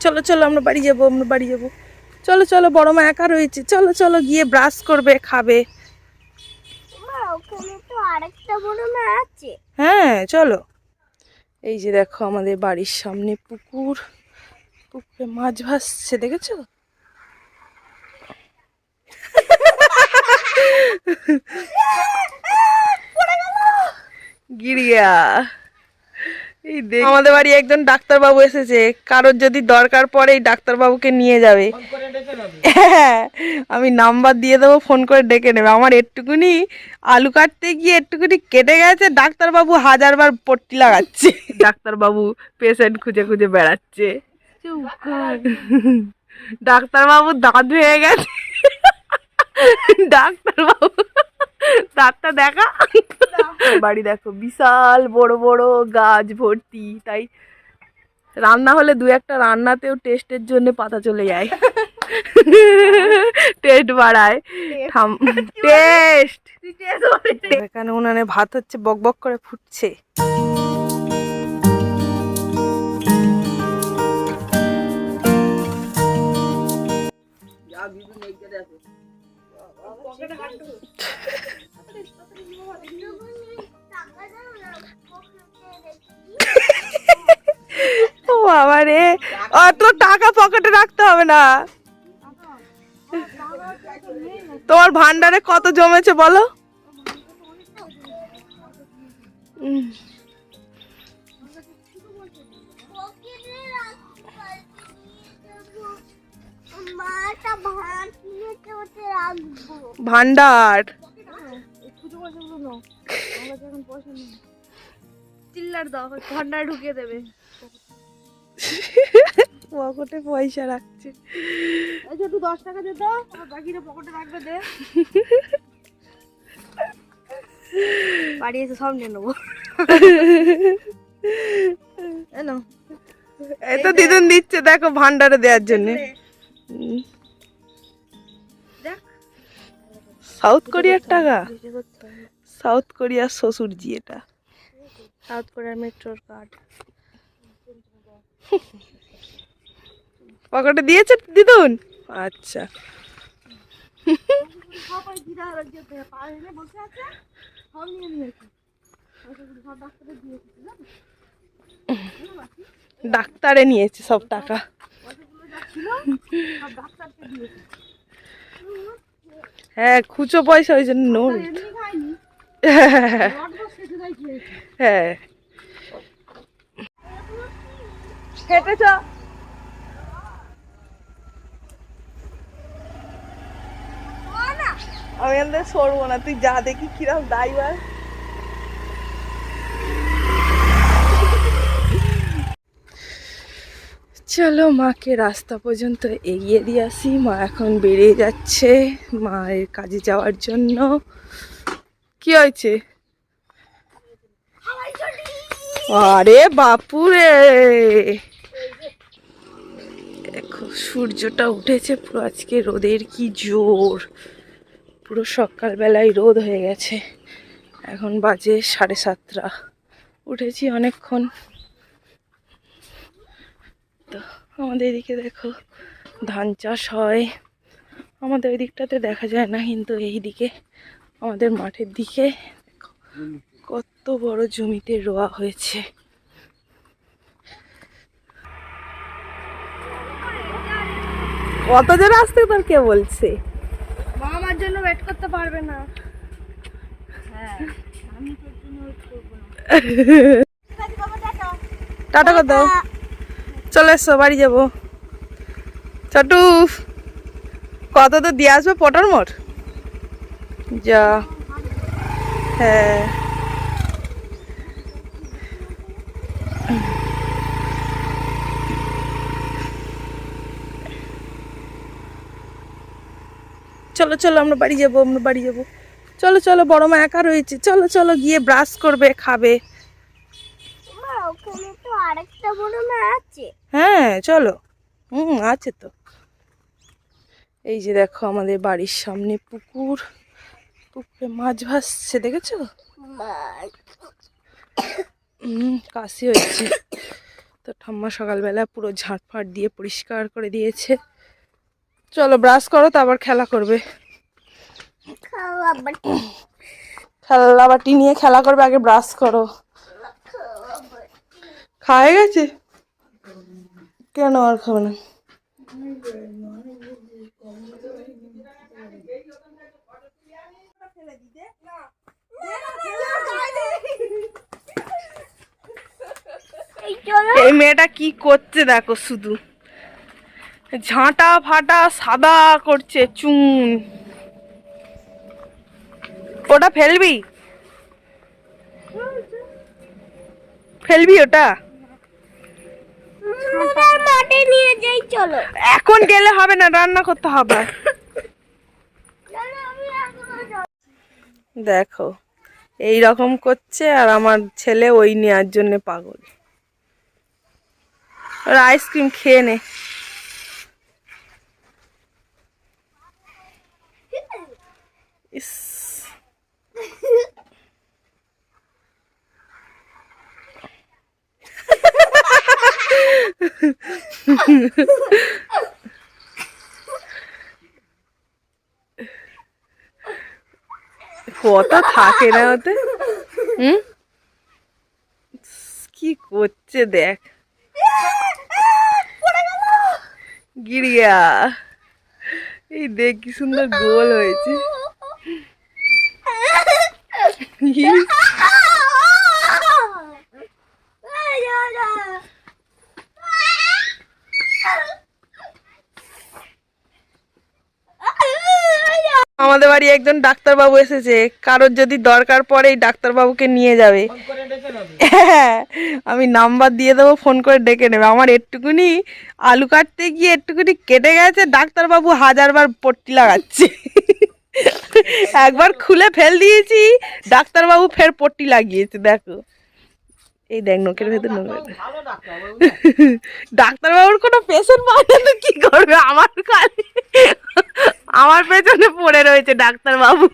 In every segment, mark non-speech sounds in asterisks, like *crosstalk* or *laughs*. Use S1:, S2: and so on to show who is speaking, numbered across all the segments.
S1: চলো চলো আমরা বাড়ি যাব আমরা বাড়ি যাব। চলো চলো বড় মা একা রয়েছে। চলো চলো গিয়ে ব্রাশ করবে খাবে।
S2: মা ওখানে তো আরেকটা বড় আছে।
S1: হ্যাঁ চলো। এই যে দেখো আমাদের বাড়ির সামনে পুকুর। পুকুরে মাছ ভাসছে দেখেছ? *laughs* গিরিয়া। আমাদের বাড়ি একজন ডাক্তারবাবু এসেছে কারোর যদি দরকার পড়ে এই ডাক্তারবাবুকে নিয়ে যাবে। হ্যাঁ আমি নাম্বার দিয়ে দেবো ফোন করে ডেকে নেবে। আমার একটুকুনি আলু কাটতে গিয়ে একটুকুনি কেটে গেছে ডাক্তারবাবু হাজারবার পট্টি লাগাচ্ছে। ডাক্তারবাবু পেশেন্ট খুঁজে খুঁজে বেড়াচ্ছে। ডাক্তারবাবু দাঁত হয়ে গেছে। ডাক্তারবাবু দাঁতটা দেখা। বাড়ি দেখো বিশাল বড় বড় গাছ ভর্তি তাই রান্না হলে দু একটা রান্নাতেও টেস্টের জন্য পাতা চলে যায়। টেস্ট বাড়ায়। টেস্ট। এখানে উনানে ভাত হচ্ছে বক বক করে ফুটছে। ও বাবা রে। অত টাকা পকেটে রাখতে হবে না। তোমার ভান্ডারে কত জমেছে বলো? ভান্ডার।
S2: চিল্লার দাও ঠান্ডায় ঢুকিয়ে দেবে। *laughs*
S1: পকেটে পয়সা রাখছে।
S2: এই তুই দশ টাকা দে তো আমার বাকিটা পকেটে রাখবে দে। বাড়ি এসে সব নিয়ে নেব। *laughs* এনো
S1: এই তো দিদুন দিচ্ছে দেখো ভান্ডারে দেওয়ার জন্য। সাউথ কোরিয়ার টাকা? সাউথ কোরিয়ার শ্বশুরজি এটা।
S2: সাউথ কোরিয়ার মেট্রোর কার্ড
S1: পকেটে দিয়েছে দিদুন? আচ্ছা।
S2: ডাক্তারে
S1: নিয়েছে সব টাকা।
S2: ডাক্তারকে দিয়েছি।
S1: হ্যাঁ খুচো পয়সা ওই জন্য নোট হ্যাঁ। হেঁটেছ আমি সরবো না তুই যা দেখি কিরম ড্রাইভার চলো মাকে রাস্তা পর্যন্ত এগিয়ে দিয়ে আসি। মা এখন বেরিয়ে যাচ্ছে মায়ের কাজে যাওয়ার জন্য। কি হয়েছে? আরে বাপুরে! দেখো, সূর্যটা উঠেছে পুরো আজকে রোদের কি জোর। পুরো সকালবেলায় রোদ হয়ে গেছে। এখন বাজে সাড়ে সাতটা। উঠেছি অনেকক্ষণ। তো আমাদের এদিকে দেখো ধান চাষ হয়। আমাদের ওই দিকটাতে দেখা যায় না কিন্তু এই দিকে আমাদের মাঠের দিকে কত বড় জমিতে রোয়া হয়েছে। কত জন আসতে তোর কে বলছে?
S2: মা আমার জন্য ওয়েট করতে পারবে না। হ্যাঁ *laughs*
S1: টাটা কর দাও। চলে এসো, বাড়ি যাব। চটু, কত তো দিয়ে আসবে পটর মোট যা হ্যাঁ। চলো চলো, আমরা বাড়ি যাব, আমরা বাড়ি যাব। চলো চলো, বড় মা একা রয়েছে। চলো চলো, গিয়ে ব্রাশ করবে, খাবে।
S2: আরেকটা বড় মা আছে।
S1: হ্যাঁ চলো। হুম আছে তো। এই যে দেখো আমাদের বাড়ির সামনে পুকুর। পুকুরে মাছ ভাসছে দেখেছ? কাশি হয়েছে। তো ঠাম্মা সকালবেলা পুরো ঝাঁটফাট দিয়ে পরিষ্কার করে দিয়েছে। চলো ব্রাশ করো তারপর খেলা করবে। খেলা বাটি নিয়ে খেলা করবে আগে ব্রাশ করো। খাওয়া গেছে? কেন আর খাবে না? এই মেয়েটা কি করছে দেখো শুধু। ঝাঁটা ফাটা সাদা করছে, চুন। ওটা ফেলবি? ফেলবি ওটা?
S2: মাঠে নিয়ে যাই, চলো।
S1: এখন গেলে হবে না, রান্না করতে হবে। দেখো এই রকম করছে আর আমার ছেলে ওই নেওয়ার জন্য পাগল। ওর আইসক্রিম খেয়ে নে। ইস। কত থাকে না ওতে? হুম? কি করছে দেখ। গিরিয়া এই দেখ কি সুন্দর গোল হয়েছে। *laughs* ইস, আমাদের বাড়ি একজন ডাক্তারবাবু এসেছে। কারোর যদি দরকার পড়ে এই ডাক্তারবাবুকে নিয়ে যাবে। হ্যাঁ আমি নাম্বার দিয়ে দেবো ফোন করে ডেকে নেবে। আমার একটুকুনি আলু কাটতে গিয়ে একটুকুনি কেটে গেছে ডাক্তারবাবু হাজারবার পট্টি লাগাচ্ছে। একবার খুলে ফেল দিয়েছি ডাক্তারবাবু ফের পট্টি লাগিয়েছে দেখো। এই দেখ নোকের ভেতর নোকের ডাক্তারবাবুর কোনো পেশেন্ট না তো কি করবে? আমার খালি আমার পেছনে পড়ে রয়েছে ডাক্তারবাবু।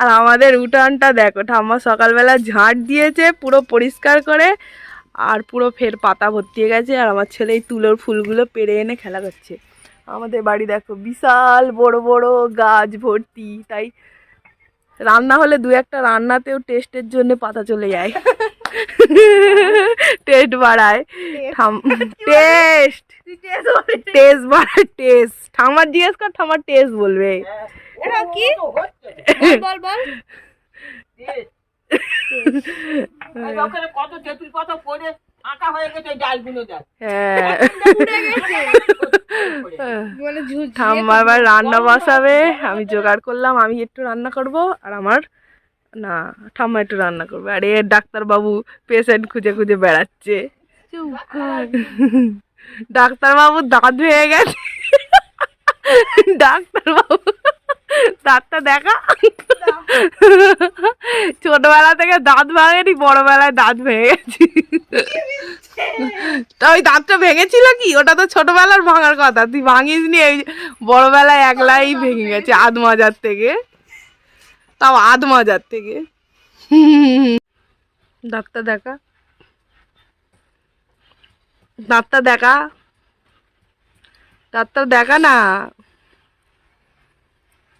S1: আর আমাদের উঠানটা দেখো, ঠাম্মা সকালবেলা ঝাঁট দিয়েছে, পুরো পরিষ্কার করে, আর পুরো ফের পাতা ভর্তি হয়ে গেছে, আর আমার ছেলে এই তুলোর ফুলগুলো পেরে এনে খেলা করছে। আমাদের বাড়ি দেখো, বিশাল বড় বড় গাছ ভর্তি, তাই রান্না হলে দু একটা রান্নাতেও টেস্টের জন্য পাতা চলে যায়। টেস্ট বাড়ায়। টেস্ট। টেস্ট। বাড়ায় টেস্ট। ঠামার জিজ্ঞেস কর ঠামার টেস্ট বলবে।
S2: এটা কি? বল বল
S3: কত তেঁতুল কত পড়ে আঁকা হয়ে গেছে ডালগুলো দেখ। *laughs*
S2: ঝুল
S1: ঠাম্মা আবার রান্না বসাবে আমি জোগাড় করলাম আমি একটু রান্না করব আর আমার না ঠাম্মা একটু রান্না করবে। আর এ ডাক্তারবাবু পেশেন্ট খুঁজে খুঁজে বেড়াচ্ছে। ডাক্তারবাবু দাঁত ভেঙে গেছে। ডাক্তারবাবু দাঁতটা দেখা। ছোটবেলা থেকে দাঁত ভাঙেনি বড়বেলায় দাঁত ভেঙে গেছে। তা ওই দাঁতটা ভেঙেছিল কি? ওটা তো ছোটবেলার ভাঙার কথা। তুই ভাঙিস নি এই বড়বেলায় একলাই ভেঙে গেছে আধ মাজার থেকে। তাও আধ মাজার থেকে। দাঁতটা দেখা। দাঁতটা দেখা। ডাক্তার দেখা না।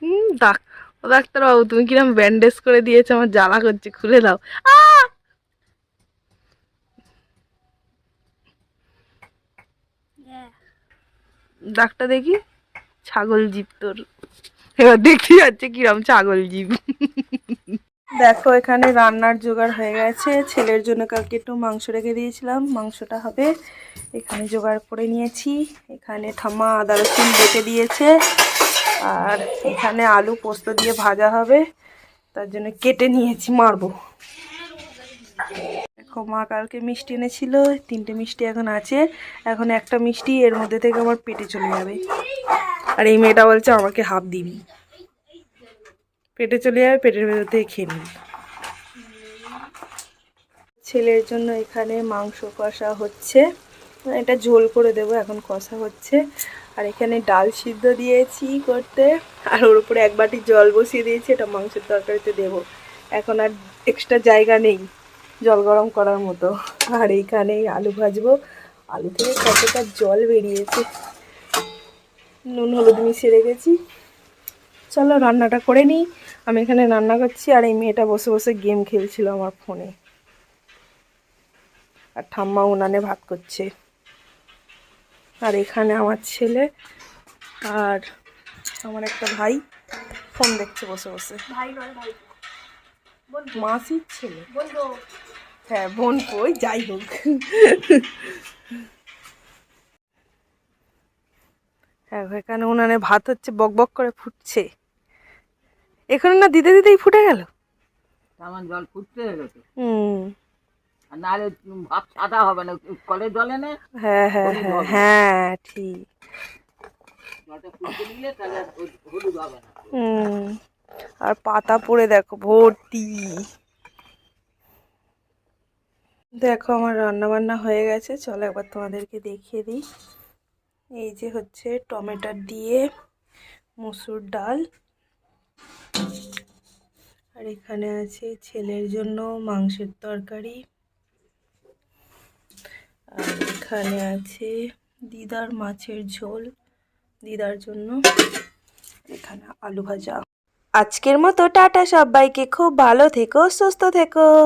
S1: হুম ডাক ও ডাক্তারবাবু তুমি কিরম ব্যান্ডেজ করে দিয়েছ আমার জ্বালা করছে খুলে দাও। আহ! ডাকটা দেখি। ছাগল জীব তোর। এবার দেখতে যাচ্ছে কিরম ছাগল জীব দেখো, এখানে রান্নার জোগাড় হয়ে গেছে। ছেলের জন্য কালকে একটু মাংস রেখে দিয়েছিলাম। মাংসটা হবে। এখানে জোগাড় করে নিয়েছি। এখানে ঠাম্মা আদা রসুন বেটে দিয়েছে। আর এখানে আলু পোস্ত দিয়ে ভাজা হবে। তার জন্য কেটে নিয়েছি, মারবো। দেখো, মা কালকে মিষ্টি এনেছিল। তিনটে মিষ্টি এখন আছে। এখন একটা মিষ্টি, এর মধ্যে থেকে আমার পেটে চলে যাবে। আর এই মেয়েটা বলছে, আমাকে হাফ দিবি। পেটে চলে যাবে, পেটের ভেতর থেকে খেয়ে নিবি। ছেলের জন্য এখানে মাংস কষা হচ্ছে। এটা ঝোল করে দেবো, এখন কষা হচ্ছে। আর এখানে ডাল সিদ্ধ দিয়েছি করতে। আর ওর উপরে এক বাটি জল বসিয়ে দিয়েছি, এটা মাংসের তরকারিতে দেবো। এখন আর এক্সট্রা জায়গা নেই, জল গরম করার মতো। আর এইখানেই আলু ভাজবো। আলু থেকে কতটা জল বেরিয়েছে নুন হলুদ মিশিয়ে রেখেছি। চলো রান্নাটা করে নিই। আমি এখানে রান্না করছি আর এই মেয়েটা বসে বসে গেম খেলছিল আমার ফোনে। আর ঠাম্মা উনানে ভাত করছে। আর এখানে আমার ছেলে আর আমার একটা ভাই ফোন দেখছে বসে বসে।
S2: ভাই নয় ভাই।
S1: মাসির ছেলে? হ্যাঁ বোন কই? যাই হোক। এখানে উনানে ভাত হচ্ছে বক বক করে ফুটছে। এখানে না দিতে দিতেই ফুটে গেল?
S3: তেমন জল ফুটতে তো
S1: হুম।
S3: আর নাহলে ভাত সাদা হবে না কলের জলে না?
S1: হ্যাঁ হ্যাঁ হ্যাঁ হ্যাঁ ঠিক। হুম। আর পাতা পড়ে দেখো ভর্তি। দেখো আমার রান্না বান্না হয়ে গেছে। চলো একবার তোমাদেরকে দেখিয়ে দিই। এই যে হচ্ছে টমেটো দিয়ে মুসুর ডাল। আর এখানে আছে ছেলের জন্য মাংসের তরকারি। আর এখানে আছে দিদার মাছের ঝোল। দিদার জন্য এখানে আলু ভাজা। আজকের মতো টাটা সবাইকে, খুব ভালো থেকো, সুস্থ থেকো।